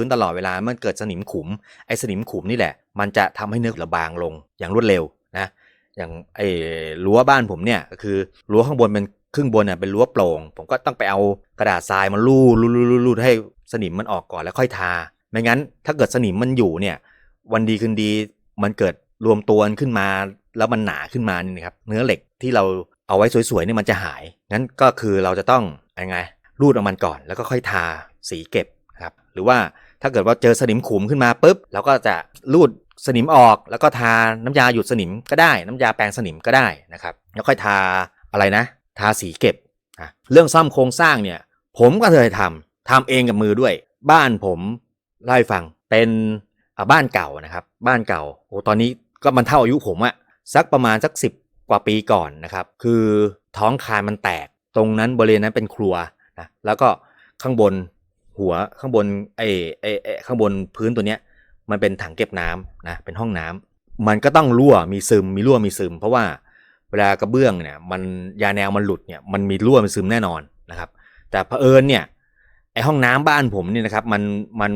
พื้นตลอดเวลามันเกิดสนิมขุมไอ้สนิมขุมนี่แหละ มันจะทำให้เนื้อระบางลงอย่างรวดเร็วนะอย่างไอ้รั้วบ้านผมเนี่ยก็คือรั้วข้างบนเป็นครึ่งบนเนี่ยเป็นรั้วโปร่ง ผมก็ต้องไปเอากระดาษทรายมาลูดลูดลูดลูดให้สนิมมันออกก่อนแล้วค่อยทา ไม่งั้นถ้าเกิดสนิมมันอยู่เนี่ยวันดีคืนดีมันเกิดรวมตัวขึ้นมา แล้วมันหนาขึ้นมานี่นะครับเนื้อเหล็กที่เราเอาไว้สวยๆนี่มันจะหายงั้นก็คือเราจะต้องยังไงรูดเอามันก่อนแล้วก็ค่อยทาสีเก็บครับหรือว่า ถ้าเกิดว่าเจอสนิมขุมขึ้นมาปุ๊บเราก็จะรูดสนิมออก แล้วก็ทาน้ำยาหยุดสนิมก็ได้ น้ำยาแปรงสนิมก็ได้นะครับแล้วค่อยทาอะไรนะ ทาสีเก็บเรื่องซ่อมโครงสร้างเนี่ย ผมก็เคยทำทำเองกับมือด้วย บ้านผมเล่าให้ฟังเป็นบ้านเก่านะครับ บ้านเก่าโอ้ตอนนี้ก็มันเท่าอายุผมอะสักประมาณสักสิบกว่าปีก่อนนะครับ คือท้องคานมันแตก ตรงนั้นบริเวณนั้นเป็นครัวนะแล้วก็ข้างบน หัวข้างบนไอ้ไอ้ไอข้างบนพื้นตัวเนี้ยมันเป็นถังเก็บน้ำนะเป็นห้องน้ำมันก็ต้องรั่วมีซึมมีรั่วมีซึม เพราะว่าเวลากระเบื้องเนี่ยมันยาแนวมันหลุดเนี่ยมันมีรั่วมีซึมแน่นอนนะครับ แต่เผอิญเนี่ยไอห้องน้ำบ้านผมเนี่ยนะครับมันมัน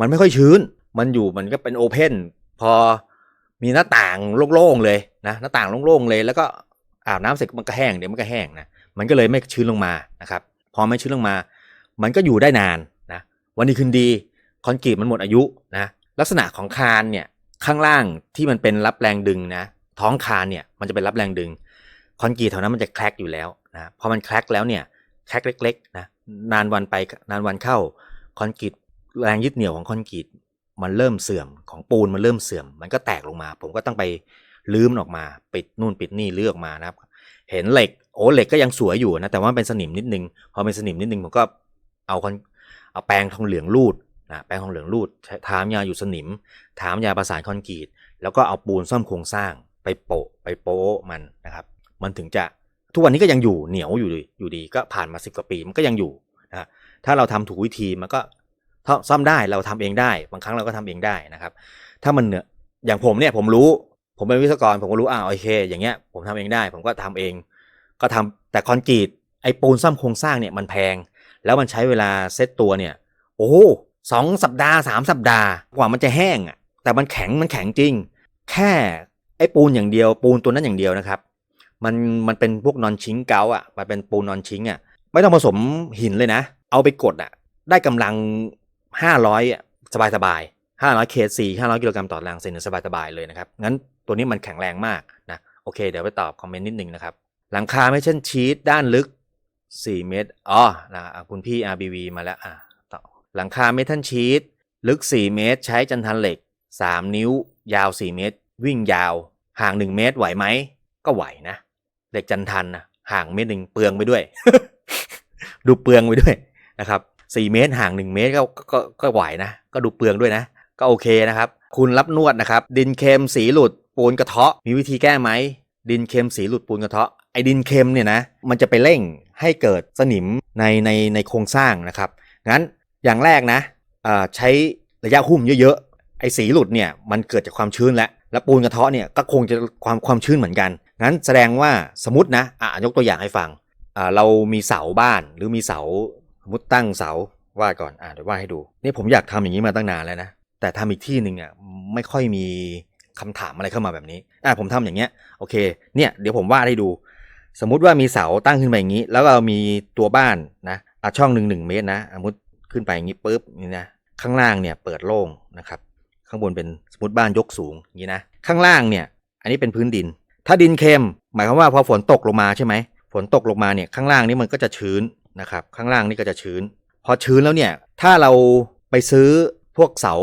มันไม่ค่อยชื้น มันอยู่มันก็เป็นโอเพนพอมีหน้าต่างโล่งๆเลยนะหน้าต่างโล่งๆเลย แล้วก็อาบน้ำเสร็จมันก็แห้งเดี๋ยวมันก็แห้งนะมันก็เลยไม่ชื้นลงมานะครับพอไม่ชื้นลงมา มันก็อยู่ได้นานนะวันนี้คืนดีคอนกรีตมันหมดอายุนะลักษณะของคานเนี่ยข้างล่างที่มันเป็นรับแรงดึงนะท้องคานเนี่ยมันจะเป็นรับแรงดึง คอนกรีตแถวนั้นมันจะแครกอยู่แล้วนะพอมันแครกแล้วเนี่ยแครกเล็กๆนะนานวันไปนานวันเข้าคอนกรีตแรงยึดเหนี่ยวของคอนกรีตมันเริ่มเสื่อมของปูนมันเริ่มเสื่อม มันก็แตกลงมา ผมก็ต้องไปลื้มออกมา ปิดนู่นปิดนี่เลือออกมานะครับ เห็นเหล็กโอ้เหล็กก็ยังสวยอยู่นะแต่ว่าเป็นสนิมนิดนึงพอเป็นสนิมนิดนึงผมก็ เอาคนเอาแปรงทองเหลืองรูดนะแปรงทองเหลืองรูดถามยาอยู่สนิม ถามยาประสานคอนกรีต แล้วก็เอาปูนซ่อมโครงสร้างไปโปะไปโป๊มันนะครับ มันถึงจะทุกวันนี้ก็ยังอยู่เหนียวอยู่ดีอยู่ดีก็ผ่านมาสิบกว่าปีมันก็ยังอยู่นะถ้าเราทำถูกวิธีมันก็ซ่อมได้เราทำเองได้ บางครั้งเราก็ทำเองได้นะครับ ถ้ามันเนื้ออย่างผมเนี่ยผมรู้ผมเป็นวิศวกรผมก็รู้อ่าโอเค อย่างเงี้ยผมทำเองได้ ผมก็ทำเอง ก็ทำแต่คอนกรีตไอ้ปูนซ่อมโครงสร้างเนี่ยมันแพง แล้วมันใช้เวลาเซตตัวเนี่ย โอ้สองสัปดาห์สามสัปดาห์กว่ามันจะแห้งอะ แต่มันแข็งมันแข็งจริง แค่ไอ้ปูนอย่างเดียวปูนตัวนั้นอย่างเดียวนะครับ มันมันเป็นพวกนอนชิงเกาอะมันเป็นปูนนอนชิงอะไม่ต้องผสมหินเลยนะ เอาไปกดอะ ได้กำลังห้าร้อยอะสบายสบายห้าร้อยเคสี่ห้าร้อยกิโลกรัมต่อแรงเซนสบายสบายเลยนะครับ งั้นตัวนี้มันแข็งแรงมากนะ โอเค เดี๋ยวไปตอบคอมเมนต์นิดนึงนะครับ หลังคาไม่เช่นชีตด้านลึก 4 เมตร อ๋อนะคุณพี่ RBV มาแล้วอะต่อหลังคาเมทัลชีตลึก 4 เมตร ใช้จันทันเหล็ก 3 นิ้ว ยาว 4 เมตร วิ่งยาว ห่าง 1 เมตรไหวไหม ก็ไหวนะ เหล็กจันทันนะห่างเมตรหนึ่งเปลืองไปด้วย ดูเปลืองไปด้วยนะครับ 4 เมตรห่าง 1 เมตรก็ก็ก็ไหวนะ ก็ดูเปลืองด้วยนะ ก็โอเคนะครับ คุณรับนวดนะครับ ดินเค็มสีหลุดปูนกระเทาะ มีวิธีแก้ไหมดินเค็มสีหลุดปูนกระเทาะไอ้ดินเค็มเนี่ยนะ มันจะไปเร่ง ให้เกิดสนิมในในในโครงสร้างนะครับงั้นอย่างแรกนะใช้ระยะหุ้มเยอะๆไอ้สีหลุดเนี่ยมันเกิดจากความชื้นแล้วแล้วปูนกระเทาะเนี่ยก็คงจะความความชื้นเหมือนกันงั้นแสดงว่าสมมตินะอะยกตัวอย่างให้ฟังเรามีเสาบ้านหรือมีเสาสมมติตั้งเสาวาดก่อนอ่าเดี๋ยววาดให้ดูนี่ผมอยากทำอย่างนี้มาตั้งนานแล้วนะแต่ทำอีกที่หนึ่งอะไม่ค่อยมีคำถามอะไรเข้ามาแบบนี้อะผมทำอย่างเงี้ยโอเคเนี่ยเดี๋ยวผมวาดให้ดู สมมุติว่ามีเสาตั้งขึ้นไปอย่างนี้ แล้วเรามีตัวบ้านนะอะช่องหนึ่งหนึ่งเมตรนะสมมติขึ้นไปอย่างนี้ปุ๊บนี่นะข้างล่างเนี่ยเปิดโล่งนะครับข้างบนเป็นสมมติบ้านยกสูงอย่างนี้นะข้างล่างเนี่ย อันนี้เป็นพื้นดิน ถ้าดินเค็ม หมายความว่าพอฝนตกลงมาใช่ไหมฝนตกลงมาเนี่ยข้างล่างนี่มันก็จะชื้นนะครับข้างล่างนี่ก็จะชื้น พอชื้นแล้วเนี่ยถ้าเราไปซื้อพวกเสา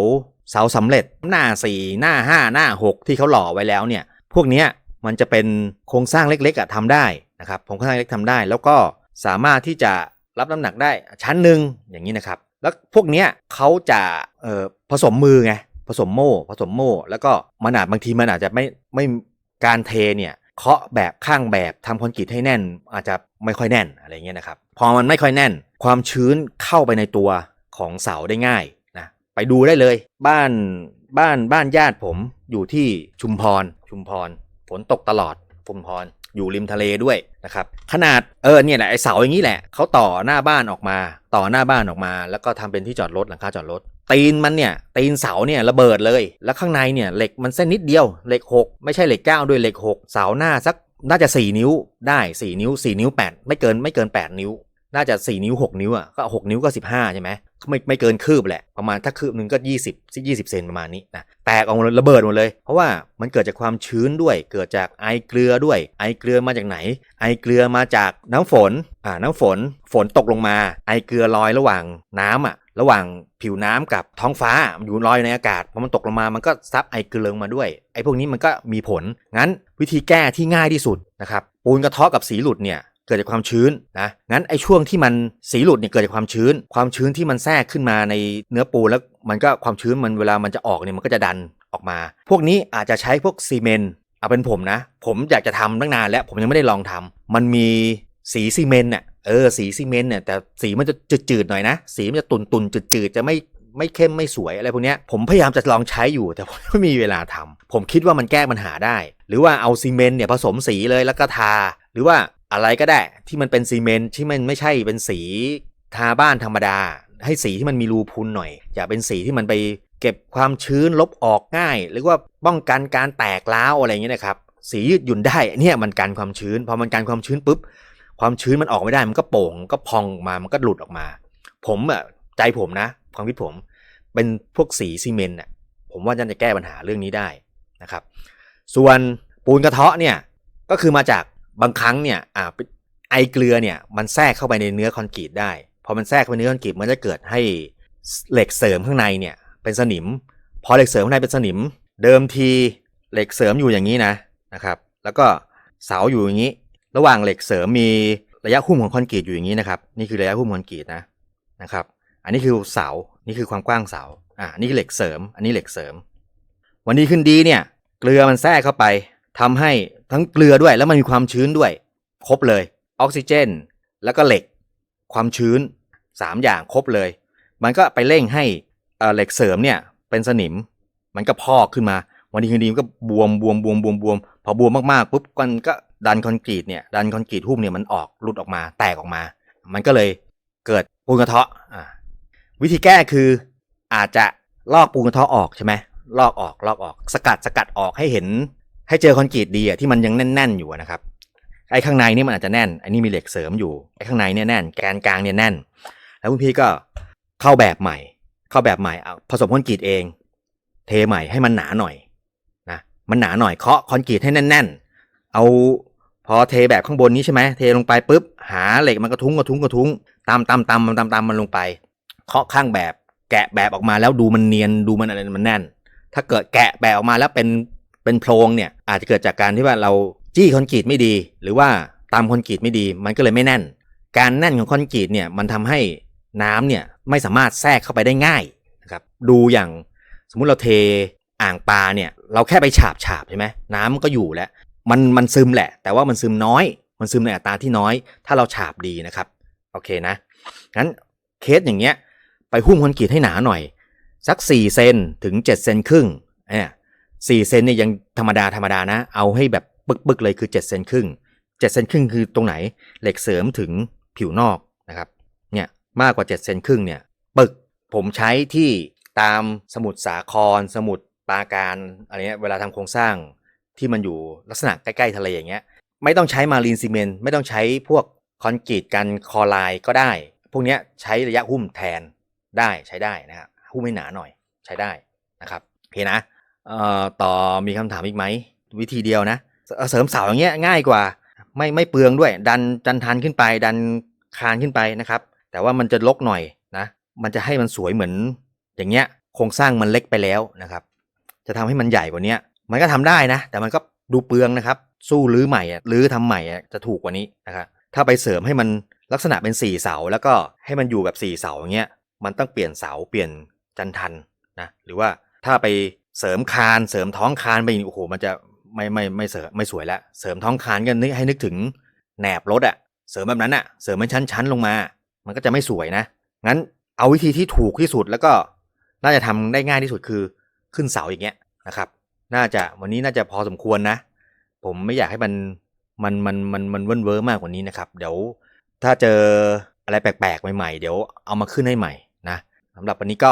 เสาสำเร็จหน้า 4 หน้า 5 หน้า 6 ที่เขาหล่อไว้แล้วเนี่ย พวกเนี้ย มันจะเป็นโครงสร้างเล็กๆอะทำได้นะครับโครงสร้างเล็กทำได้ แล้วก็สามารถที่จะรับน้ำหนักได้ชั้นหนึ่งอย่างนี้นะครับ แล้วพวกเนี้ยเขาจะผสมมือไงผสมโม่ผสมโม่ แล้วก็มันอาจบางทีมันอาจจะไม่ไม่การเทเนี่ยเคาะแบบข้างแบบทำคอนกรีตให้แน่น อาจจะไม่ค่อยแน่นอะไรเงี้ยนะครับพอมันไม่ค่อยแน่น ความชื้นเข้าไปในตัวของเสาได้ง่ายนะไปดูได้เลย บ้านบ้านบ้านญาติผมอยู่ที่ชุมพรชุมพร ฝนตกตลอดชุมพรอยู่ริมทะเลด้วยนะครับขนาดเออเนี่ยแหละไอเสาอย่างนี้แหละเขาต่อหน้าบ้านออกมา ต่อหน้าบ้านออกมา แล้วก็ทำเป็นที่จอดรถหลังคาจอดรถตีนมันเนี่ยตีนเสาเนี่ยระเบิดเลย แล้วข้างในเนี่ยเหล็กมันเส้นนิดเดียวเหล็ก 6 ไม่ใช่เหล็ก 9 ด้วยเหล็ก 6 เสาหน้าสักน่าจะ 4 นิ้วได้ 4 นิ้ว 4 นิ้ว 8 ไม่เกินไม่เกิน 8 นิ้ว น่าจะ 4 นิ้ว 6 นิ้วอะก็ 6 นิ้วก็ 15 ใช่ไหมไม่ไม่เกินคืบแหละ ประมาณถ้าคืบหนึ่งก็ 20 20 เซนประมาณนี้นะแตกออกมาระเบิดหมดเลย เพราะว่ามันเกิดจากความชื้นด้วย เกิดจากไอเกลือด้วย ไอเกลือมาจากไหน ไอเกลือมาจากน้ำฝนอ่าน้ำฝนฝนตกลงมา ไอเกลือลอยระหว่างน้ำอะระหว่างผิวน้ำกับท้องฟ้าอยู่ลอยในอากาศพอมันตกลงมามันก็ซับไอเกลือมาด้วยไอพวกนี้มันก็มีผลงั้นวิธีแก้ที่ง่ายที่สุดนะครับปูนกระเทาะกับสีหลุดเนี่ย เกิดจากความชื้นนะงั้นไอ้ช่วงที่มันสีหลุดเนี่ยเกิดจากความชื้น ความชื้นที่มันแทรกขึ้นมาในเนื้อปูนแล้วมันก็ความชื้นมันเวลามันจะออกเนี่ยมันก็จะดันออกมา พวกนี้อาจจะใช้พวกซีเมนต์เอาเป็นผมนะ ผมอยากจะทำตั้งนานแล้วผมยังไม่ได้ลองทำมันมีสีซีเมนต์น่ะเออสีซีเมนต์เนี่ยแต่สีมันจะจืดๆหน่อยนะ สีมันจะตุนๆจืดๆจะไม่ไม่เข้มไม่สวยอะไรพวกเนี้ยผมพยายามจะลองใช้อยู่แต่ผมไม่มีเวลาทำผมคิดว่ามันแก้ปัญหาได้ หรือว่าเอาซีเมนต์เนี่ยผสมสีเลยแล้วก็ทา หรือว่า อะไรก็ได้ที่มันเป็นซีเมนต์ที่มันไม่ใช่เป็นสีทาบ้านธรรมดา ให้สีที่มันมีรูพุนหน่อย อย่าเป็นสีที่มันไปเก็บความชื้นลบออกง่าย หรือว่าป้องกันการแตกร้าวอะไรอย่างเงี้ยนะครับสียืดหยุ่นได้เนี่ยมันกันความชื้นพอมันกันความชื้นปุ๊บความชื้นมันออกไม่ได้มันก็โป่งก็พองมามันก็หลุดออกมา ผมอะใจผมนะ ความคิดผมเป็นพวกสีซีเมนต์น่ะผมว่าจะแก้ปัญหาเรื่องนี้ได้นะครับ ส่วนปูนกระเทาะเนี่ยก็คือมาจาก บางครั้งเนี่ยอ่าไอเกลือเนี่ยมันแทรกเข้าไปในเนื้อคอนกรีตได้พอมันแทรกเข้าไปในเนื้อคอนกรีตมันจะเกิดให้เหล็กเสริมข้างในเนี่ยเป็นสนิม พอเหล็กเสริมข้างในเป็นสนิม เดิมทีเหล็กเสริมอยู่อย่างนี้นะนะครับแล้วก็เสาอยู่อย่างนี้ ระหว่างเหล็กเสริมมีระยะหุ้มของคอนกรีตอยู่อย่างนี้นะครับนี่คือระยะหุ้มคอนกรีตนะนะครับอันนี้คือเสานี่คือความกว้างเสาอ่านี่คือเหล็กเสริม อันนี้เหล็กเสริม วันนี้ขึ้นดีเนี่ยเกลือมันแทรกเข้าไปทำให้ ทั้งเกลือด้วยแล้วมันมีความชื้นด้วย ครบเลยออกซิเจน แล้วก็เหล็ก ความชื้น 3 อย่างครบเลย มันก็ไปเร่งให้เหล็กเสริมเนี่ยเป็นสนิม มันก็พอกขึ้นมา วันนี้คืนดีมันก็บวมบวมบวมบวมบวมพอบวมมากๆปุ๊บมันก็ดันคอนกรีตเนี่ยดันคอนกรีตหุ้มเนี่ยมันออกหลุดออกมาแตกออกมา มันก็เลยเกิดปูนกระเทาะอ่าวิธีแก้คืออาจจะลอกปูนกระเทาะออกใช่ไหมลอกออกลอกออก สกัดสกัดออกให้เห็น ให้เจอคอนกรีตดีอะที่มันยังแน่น ๆ อยู่นะครับ ไอ้ข้างในนี่มันอาจจะแน่นไอ้นี่มีเหล็กเสริมอยู่ไอ้ข้างในเนี่ยแน่นแกนกลางเนี่ยแน่น แล้วคุณพี่ก็เข้าแบบใหม่ เข้าแบบใหม่เอาผสมคอนกรีตเอง เทใหม่ให้มันหนาหน่อยนะมันหนาหน่อยเคาะคอนกรีตให้แน่น ๆ เอาพอเทแบบข้างบนนี้ใช่ไหมเทลงไปปุ๊บหาเหล็กมันกระทุ้งกระทุ้งกระทุ้งตามตามตามตามตามมันลงไป เคาะข้างแบบ แกะแบบออกมาแล้วดูมันเนียนดูมันอะไรมันแน่น ถ้าเกิดแกะแบบออกมาแล้วเป็น เป็นโพรงเนี่ยอาจจะเกิดจากการที่ว่าเราจี้คอนกรีตไม่ดี หรือว่าตามคอนกรีตไม่ดีมันก็เลยไม่แน่น การแน่นของคอนกรีตเนี่ยมันทำให้น้ำเนี่ยไม่สามารถแทรกเข้าไปได้ง่ายนะครับดูอย่างสมมุติเราเทอ่างปลาเนี่ยเราแค่ไปฉาบฉาบใช่ไหมน้ำมันก็อยู่แล้วมันมันซึมแหละ แต่ว่ามันซึมน้อย มันซึมในอัตราที่น้อย ถ้าเราฉาบดีนะครับโอเคนะงั้นเคสอย่างเงี้ยไปหุ้มคอนกรีตให้หนาหน่อย สัก 4 เซนถึง 7 เซนครึ่งเนี่ย สี่เซนเนี่ยยังธรรมดาธรรมดานะ เอาให้แบบปึกๆเลยคือ7เซนครึ่ง7เซนครึ่งคือตรงไหนเหล็กเสริมถึงผิวนอกนะครับเนี่ยมากกว่า7เซนครึ่งเนี่ยปึกผมใช้ที่ตามสมุดสาคร สมุดปาการอะไรเงี้ยเวลาทำโครงสร้างที่มันอยู่ลักษณะใกล้ๆทะเลอย่างเงี้ยไม่ต้องใช้มารีนซีเมนต์ไม่ต้องใช้พวกคอนกรีตกันคอไลน์ก็ได้ พวกเนี้ยใช้ระยะหุ้มแทนได้ใช้ได้นะครับหุ้มให้หนาหน่อยใช้ได้นะครับโอเคนะ เอ่อต่อมีคำถามอีกไหม วิธีเดียวนะ เสริมเสาอย่างเงี้ยง่ายกว่า ไม่ไม่เปลืองด้วย ดันดันทันขึ้นไป ดันคานขึ้นไปนะครับ แต่ว่ามันจะลกหน่อยนะ มันจะให้มันสวยเหมือน อย่างเงี้ยโครงสร้างมันเล็กไปแล้วนะครับ จะทำให้มันใหญ่กว่านี้มันก็ทำได้นะ แต่มันก็ดูเปลืองนะครับ สู้รื้อใหม่รื้อทำใหม่จะถูกกว่านี้นะครับถ้าไปเสริมให้มันลักษณะเป็นสี่เสาแล้วก็ให้มันอยู่แบบสี่เสาอย่างเงี้ยมันต้องเปลี่ยนเสาเปลี่ยนจันทันนะหรือว่าถ้าไป เสริมคานเสริมท้องคานไปอีกโอ้โหมันจะไม่ไม่ไม่เสริมไม่สวยแล้วเสริมท้องคานก็นึกให้นึกถึงแหนบรถอะเสริมแบบนั้นอะเสริมเป็นชั้นๆลงมา มันก็จะไม่สวยนะงั้นเอาวิธีที่ถูกที่สุดแล้วก็น่าจะทำได้ง่ายที่สุดคือขึ้นเสาอย่างเงี้ยนะครับ น่าจะวันนี้น่าจะพอสมควรนะ ผมไม่อยากให้มันมันมันมันมันเว่นเวอร์มากกว่านี้นะครับ เดี๋ยวถ้าเจออะไรแปลกๆใหม่ๆ เดี๋ยวเอามาขึ้นให้ใหม่นะสำหรับวันนี้ก็